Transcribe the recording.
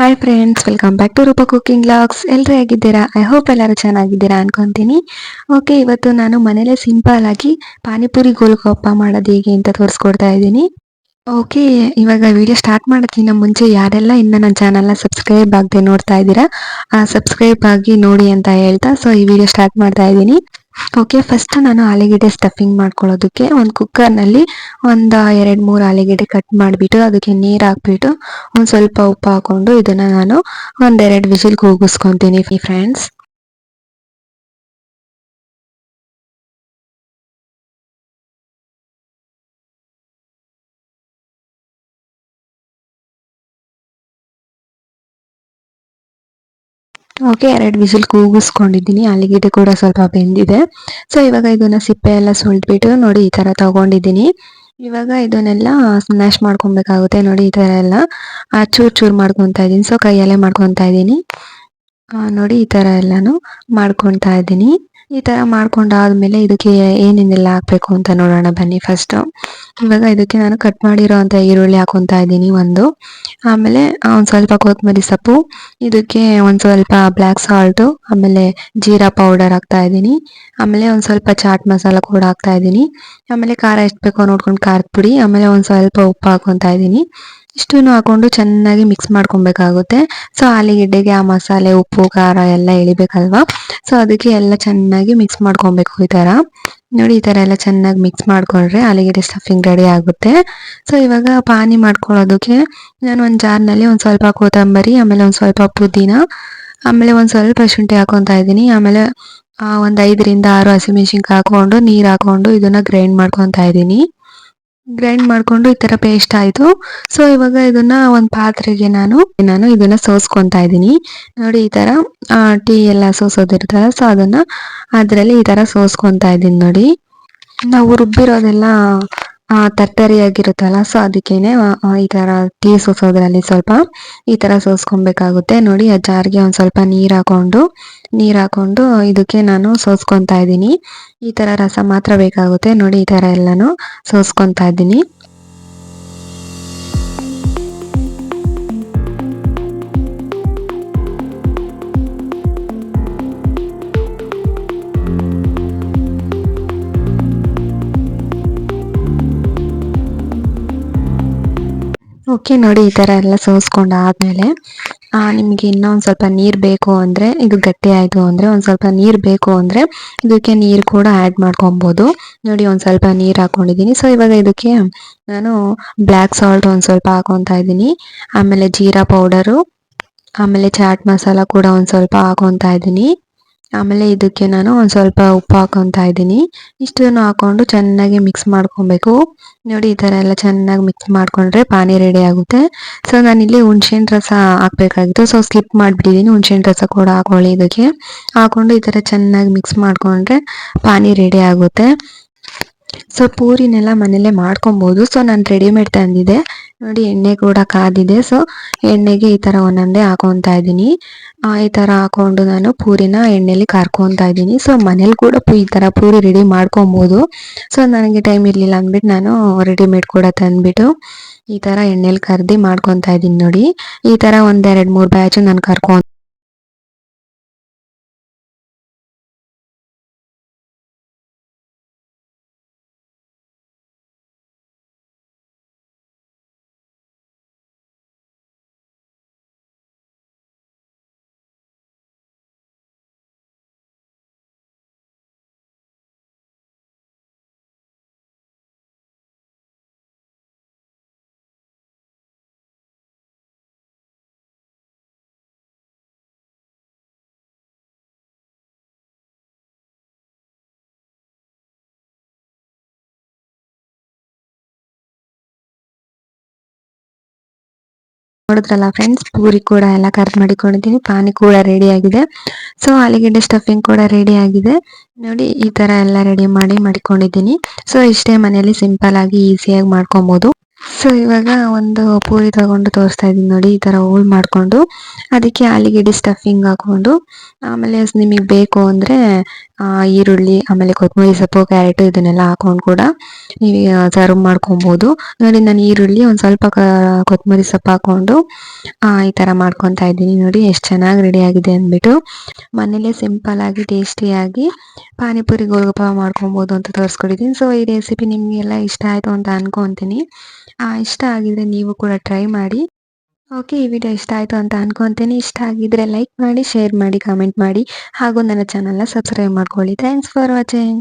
Hi friends welcome back to Roopa cooking logs ಎಲ್ಲರೂ ಹೇಗಿದ್ದೀರಾ? I hope ಎಲ್ಲರೂ ಚೆನ್ನಾಗಿದ್ದೀರಾ ಅನ್ಕೊತೀನಿ. ಓಕೆ ಇವತ್ತು ನಾನು ಮನೇಲೆ ಸಿಂಪಲ್ ಆಗಿ ಪಾನಿಪುರಿ ಗೋಲ್ಗಪ್ಪ ಮಾಡೋದು ಹೇಗೆ ಅಂತ ತೋರಿಸ್ಕೊಡ್ತಾ ಇದ್ದೀನಿ. ಓಕೆ ಇವಾಗ ವಿಡಿಯೋ ಸ್ಟಾರ್ಟ್ ಮಾಡೋಕ್ಕಿಂತ ಮುಂಚೆ ಯಾರೆಲ್ಲ ಇನ್ನು ನನ್ನ ಚಾನಲ್ನ ಸಬ್ಸ್ಕ್ರೈಬ್ ಆಗದೆ ನೋಡ್ತಾ ಇದ್ದೀರಾ ಸಬ್ಸ್ಕ್ರೈಬ್ ಆಗಿ ನೋಡಿ ಅಂತ ಹೇಳ್ತಾ ಸೊ ಈ ವಿಡಿಯೋ ಸ್ಟಾರ್ಟ್ ಮಾಡ್ತಾ ಇದ್ದೀನಿ. ಓಕೆ ಫಸ್ಟ್ ನಾನು ಆಲೂಗಡ್ಡೆ ಸ್ಟಫಿಂಗ್ ಮಾಡ್ಕೊಳ್ಳೋದಕ್ಕೆ ಒಂದು ಕುಕ್ಕರ್ನಲ್ಲಿ ಒಂದು ಎರಡು ಮೂರು ಆಲೂಗೆಡ್ಡೆ ಕಟ್ ಮಾಡಿಬಿಟ್ಟು ಅದಕ್ಕೆ ನೀರು ಹಾಕ್ಬಿಟ್ಟು ಒಂದು ಸ್ವಲ್ಪ ಉಪ್ಪು ಹಾಕೊಂಡು ಇದನ್ನು ನಾನು ಒಂದೆರಡು ವಿಸಿಲ್ ಕೂಗಿಸ್ಕೊತೀನಿ ಫ್ರೆಂಡ್ಸ್ ಓಕೆ ಎರಡು ವಿಸಿಲ್ ಕೂಗಿಸ್ಕೊಂಡಿದ್ದೀನಿ. ಇದು ಕೂಡ ಸ್ವಲ್ಪ ಬೆಂದಿದೆ. ಸೊ ಇವಾಗ ಇದನ್ನ ಸಿಪ್ಪೆ ಎಲ್ಲ ಸುಲ್ಟ್ಬಿಟ್ಟು ನೋಡಿ ಈ ಥರ ತಗೊಂಡಿದ್ದೀನಿ. ಇವಾಗ ಇದನ್ನೆಲ್ಲ ಸ್ಮ್ಯಾಶ್ ಮಾಡ್ಕೊಬೇಕಾಗುತ್ತೆ ನೋಡಿ ಈ ಥರ ಎಲ್ಲ. ಚೂರು ಚೂರು ಮಾಡ್ಕೊತಾ ಇದ್ದೀನಿ. ಸೊ ಕೈಯಲ್ಲೇ ಮಾಡ್ಕೊತಾ ಇದ್ದೀನಿ. ನೋಡಿ ಈ ಥರ ಎಲ್ಲನೂ ಮಾಡ್ಕೊತಾ ಇದ್ದೀನಿ. ಈ ತರ ಮಾಡ್ಕೊಂಡಾದ್ಮೇಲೆ ಇದಕ್ಕೆ ಏನೇನೆಲ್ಲ ಹಾಕ್ಬೇಕು ಅಂತ ನೋಡೋಣ ಬನ್ನಿ ಫಸ್ಟ್ ಇವಾಗ ಇದಕ್ಕೆ ನಾನು ಕಟ್ ಮಾಡಿರೋ ಈರುಳ್ಳಿ ಹಾಕೊಂತ ಇದ್ದೀನಿ ಒಂದು. ಆಮೇಲೆ ಒಂದ್ ಸ್ವಲ್ಪ ಕೊತ್ತಂಬರಿ ಸೊಪ್ಪು, ಇದಕ್ಕೆ ಒಂದ್ ಸ್ವಲ್ಪ ಬ್ಲ್ಯಾಕ್ ಸಾಲ್ಟ್ ಆಮೇಲೆ ಜೀರಾ ಪೌಡರ್ ಹಾಕ್ತಾ ಇದ್ದೀನಿ. ಆಮೇಲೆ ಒಂದ್ ಸ್ವಲ್ಪ ಚಾಟ್ ಮಸಾಲ ಕೂಡ ಹಾಕ್ತಾ ಇದ್ದೀನಿ. ಆಮೇಲೆ ಖಾರ ಎಷ್ಟು ಬೇಕೋ ನೋಡ್ಕೊಂಡು ಖಾರದ ಪುಡಿ, ಆಮೇಲೆ ಒಂದ್ ಸ್ವಲ್ಪ ಉಪ್ಪು ಹಾಕೊಂತ ಇದ್ದೀನಿ. ಇಷ್ಟನ್ನು ಹಾಕೊಂಡು ಚೆನ್ನಾಗಿ ಮಿಕ್ಸ್ ಮಾಡ್ಕೊಬೇಕಾಗುತ್ತೆ. ಸೊ ಆಲೂಗೆಡ್ಡೆಗೆ ಆ ಮಸಾಲೆ, ಉಪ್ಪು, ಖಾರ ಎಲ್ಲ ಎಳಿಬೇಕಲ್ವಾ? ಸೊ ಅದಕ್ಕೆ ಎಲ್ಲ ಚೆನ್ನಾಗಿ ಮಿಕ್ಸ್ ಮಾಡ್ಕೊಬೇಕು ಈ ತರ ನೋಡಿ, ಈ ಥರ ಎಲ್ಲ ಚೆನ್ನಾಗಿ ಮಿಕ್ಸ್ ಮಾಡ್ಕೊಂಡ್ರೆ ಆಲೂಗೆಡ್ಡೆ ಸ್ಟಫಿಂಗ್ ರೆಡಿ ಆಗುತ್ತೆ. ಸೊ ಇವಾಗ ಪಾನಿ ಮಾಡ್ಕೊಳ್ಳೋದಕ್ಕೆ ನಾನು ಒಂದು ಜಾರ್ನಲ್ಲಿ ಒಂದು ಸ್ವಲ್ಪ ಕೊತ್ತಂಬರಿ, ಆಮೇಲೆ ಒಂದು ಸ್ವಲ್ಪ ಪುದೀನ, ಆಮೇಲೆ ಒಂದು ಸ್ವಲ್ಪ ಶುಂಠಿ ಹಾಕೊತಾ ಇದ್ದೀನಿ. ಆಮೇಲೆ ಒಂದು ಐದರಿಂದ ಆರು ಹಸಿಮೆಣ್ಸಿನ್ಕಾಯಿ ಹಾಕೊಂಡು ನೀರು ಹಾಕೊಂಡು ಇದನ್ನ ಗ್ರೈಂಡ್ ಮಾಡ್ಕೊತಾ ಇದ್ದೀನಿ. ಗ್ರೈಂಡ್ ಮಾಡ್ಕೊಂಡು ಈ ತರ ಪೇಸ್ಟ್ ಆಯ್ತು. ಸೊ ಇವಾಗ ಇದನ್ನ ಒಂದು ಪಾತ್ರೆಗೆ ನಾನು ನಾನು ಇದನ್ನ ಸೋಸ್ಕೊಂತಾ ಇದ್ದೀನಿ. ನೋಡಿ, ಈ ತರ ಟೀ ಎಲ್ಲ ಸೋಸೋದಿರ್ತಾರ ಸೊ ಅದನ್ನ ಅದರಲ್ಲಿ ಈ ತರ ಸೋಸ್ಕೊಂತಾ ಇದ್ದೀನಿ ನೋಡಿ. ನಾವು ರುಬ್ಬಿರೋದೆಲ್ಲ ತರ್ತರಿಯಾಗಿರುತ್ತಲ್ಲ ಸೊ ಅದಕ್ಕೇನೆ ಈ ತರ ಟೀ ಸೋಸೋದ್ರಲ್ಲಿ ಸ್ವಲ್ಪ ಈ ತರ ಸೋಸ್ಕೊಬೇಕಾಗುತ್ತೆ. ನೋಡಿ, ಆ ಜಾರ್ಗೆ ಒಂದ್ ಸ್ವಲ್ಪ ನೀರು ಹಾಕೊಂಡು ನೀರು ಹಾಕೊಂಡು ಇದಕ್ಕೆ ನಾನು ಸೋಸ್ಕೊತಾ ಇದ್ದೀನಿ. ಈ ತರ ರಸ ಮಾತ್ರ ಬೇಕಾಗುತ್ತೆ. ನೋಡಿ, ಈ ತರ ಎಲ್ಲಾನು ಸೋಸ್ಕೊತಾ ಇದ್ದೀನಿ. ಓಕೆ ನೋಡಿ, ಈ ಥರ ಎಲ್ಲ ಸೋಸ್ಕೊಂಡು ಆದಮೇಲೆ ನಿಮಗೆ ಒಂದು ಸ್ವಲ್ಪ ನೀರು ಬೇಕು ಅಂದರೆ, ಇದು ಗಟ್ಟಿ ಅಂದರೆ ಅಂದ್ರೆ, ಒಂದ್ ಸ್ವಲ್ಪ ನೀರು ಬೇಕು ಅಂದರೆ, ಇದಕ್ಕೆ ನೀರು ಕೂಡ ಆ್ಯಡ್ ಮಾಡ್ಕೊಬೋದು. ನೋಡಿ, ಒಂದು ಸ್ವಲ್ಪ ನೀರು ಹಾಕ್ಕೊಂಡಿದ್ದೀನಿ ಸೊ ಇವಾಗ ಇದಕ್ಕೆ ನಾನು ಬ್ಲ್ಯಾಕ್ ಸಾಲ್ಟ್ ಒಂದು ಸ್ವಲ್ಪ ಹಾಕೊತಾ ಇದ್ದೀನಿ. ಆಮೇಲೆ ಜೀರಾ ಪೌಡರು ಆಮೇಲೆ ಚಾಟ್ ಮಸಾಲ ಕೂಡ ಒಂದು ಸ್ವಲ್ಪ ಹಾಕೊತಾ ಇದ್ದೀನಿ. ಆಮೇಲೆ ಇದಕ್ಕೆ ನಾನು ಒಂದು ಸ್ವಲ್ಪ ಉಪ್ಪು ಹಾಕೊತಾ ಇದ್ದೀನಿ. ಇಷ್ಟನ್ನು ಹಾಕೊಂಡು ಚೆನ್ನಾಗಿ ಮಿಕ್ಸ್ ಮಾಡ್ಕೊಬೇಕು. ನೋಡಿ, ಈ ಥರ ಎಲ್ಲ ಚೆನ್ನಾಗಿ ಮಿಕ್ಸ್ ಮಾಡ್ಕೊಂಡ್ರೆ ಪಾನಿ ರೆಡಿ ಆಗುತ್ತೆ. ಸೊ ನಾನಿಲ್ಲಿ ಹುಣ್ಸೆಹಣ್ಣು ರಸ ಹಾಕ್ಬೇಕಾಗಿತ್ತು. ಸೊ ಸ್ಕಿಪ್ ಮಾಡಿಬಿಟ್ಟಿದ್ದೀನಿ ಹುಣ್ಸೆಹಣ್ಣು ರಸ ಕೂಡ ಹಾಕೊಳ್ಳಿ ಇದಕ್ಕೆ. ಹಾಕೊಂಡು ಈ ಥರ ಚೆನ್ನಾಗಿ ಮಿಕ್ಸ್ ಮಾಡ್ಕೊಂಡ್ರೆ ಪಾನಿ ರೆಡಿ ಆಗುತ್ತೆ. ಸೊ ಪೂರಿನೆಲ್ಲ ಮನೇಲೆ ಮಾಡ್ಕೊಬೋದು. ಸೊ ನಾನು ರೆಡಿಮೇಡ್ ತಂದಿದೆ. ನೋಡಿ, ಎಣ್ಣೆ ಕೂಡ ಕಾದಿದೆ. ಸೊ ಎಣ್ಣೆಗೆ ಈ ತರ ಒಂದೊಂದೇ ಹಾಕೊತಾ ಇದ್ದೀನಿ. ಈ ತರ ಹಾಕೊಂಡು ನಾನು ಪೂರಿನ ಎಣ್ಣೆಲಿ ಕರ್ಕೊಂತ ಇದ್ದೀನಿ. ಸೊ ಮನೇಲಿ ಕೂಡ ಈ ತರ ಪೂರಿ ರೆಡಿ ಮಾಡ್ಕೊಬೋದು ಸೊ ನನಗೆ ಟೈಮ್ ಇರಲಿಲ್ಲ ಅಂದ್ಬಿಟ್ಟು ನಾನು ರೆಡಿಮೇಡ್ ಕೂಡ ತಂದ್ಬಿಟ್ಟು ಈ ತರ ಎಣ್ಣೆಲಿ ಕರ್ದಿ ಮಾಡ್ಕೊತಾ ಇದ್ದೀನಿ ನೋಡಿ. ಈ ತರ ಒಂದೆರಡು ಮೂರು ಬ್ಯಾಚ್ ನಾನು ಕರ್ಕೊಂತ ನೋಡಿದ್ರಲ್ಲ ಫ್ರೆಂಡ್ಸ್ ಪೂರಿ ಕೂಡ ಎಲ್ಲ ಕಟ್ ಮಾಡಿಕೊಂಡಿದ್ದೀನಿ ಪಾನಿ ಕೂಡ ರೆಡಿ ಆಗಿದೆ. ಸೊ ಆಲೂಗಡ್ಡೆ ಸ್ಟಫಿಂಗ್ ಕೂಡ ರೆಡಿ ಆಗಿದೆ. ನೋಡಿ, ಈ ತರ ಎಲ್ಲ ರೆಡಿ ಮಾಡಿ ಮಾಡಿಕೊಂಡಿದ್ದೀನಿ ಸೊ ಇಷ್ಟೇ ಮನೆಯಲ್ಲಿ ಸಿಂಪಲ್ ಆಗಿ ಈಸಿಯಾಗಿ ಮಾಡ್ಕೊಬಹುದು ಸೊ ಇವಾಗ ಒಂದು ಪೂರಿ ತಗೊಂಡು ತೋರಿಸ್ತಾ ಇದ್ದೀನಿ ನೋಡಿ ಈ ಥರ ಹೋಲ್ ಮಾಡಿಕೊಂಡು ಅದಕ್ಕೆ ಆಲಿಗೆಡ್ಡೆ ಸ್ಟಫಿಂಗ್ ಹಾಕ್ಕೊಂಡು ಆಮೇಲೆ ನಿಮಗೆ ಬೇಕು ಅಂದರೆ ಈರುಳ್ಳಿ ಆಮೇಲೆ ಕೊತ್ತಂಬರಿ ಸೊಪ್ಪು ಕ್ಯಾರೆಟು ಇದನ್ನೆಲ್ಲ ಹಾಕ್ಕೊಂಡು ಕೂಡ ನೀವು ಸರ್ವ್ ಮಾಡ್ಕೊಬೋದು. ನೋಡಿ ನಾನು ಈರುಳ್ಳಿ ಒಂದು ಸ್ವಲ್ಪ ಕೊತ್ತಂಬರಿ ಸೊಪ್ಪು ಹಾಕೊಂಡು ಆ, ಈ ಥರ ಮಾಡ್ಕೊತಾ ಇದ್ದೀನಿ ನೋಡಿ ಎಷ್ಟು ಚೆನ್ನಾಗಿ ರೆಡಿ ಆಗಿದೆ ಅಂದ್ಬಿಟ್ಟು. ಮನೇಲೆ ಸಿಂಪಲ್ ಆಗಿ ಟೇಸ್ಟಿಯಾಗಿ ಪಾನಿಪುರಿ ಗೋಲ್ಗಪ್ಪ ಮಾಡ್ಕೊಬೋದು ಅಂತ ತೋರಿಸ್ಕೊಟ್ಟಿದ್ದೀನಿ ಸೊ ಈ ರೆಸಿಪಿ ನಿಮಗೆಲ್ಲ ಇಷ್ಟ ಆಯಿತು ಅಂತ ಅನ್ಕೊತೀನಿ. ಇಷ್ಟ ಆಗಿದ್ರೆ ನೀವು ಕೂಡ ಟ್ರೈ ಮಾಡಿ. ಓಕೆ ಈ ವಿಡಿಯೋ ಇಷ್ಟ ಆಯಿತು ಅಂತ ಅನ್ಕೊತೀನಿ. ಇಷ್ಟ ಆಗಿದ್ರೆ ಲೈಕ್ ಮಾಡಿ ಶೇರ್ ಮಾಡಿ ಕಮೆಂಟ್ ಮಾಡಿ. ಹಾಗೂ ನನ್ನ ಚಾನಲ್ನ ಸಬ್ಸ್ಕ್ರೈಬ್ ಮಾಡ್ಕೊಳ್ಳಿ. Thanks for watching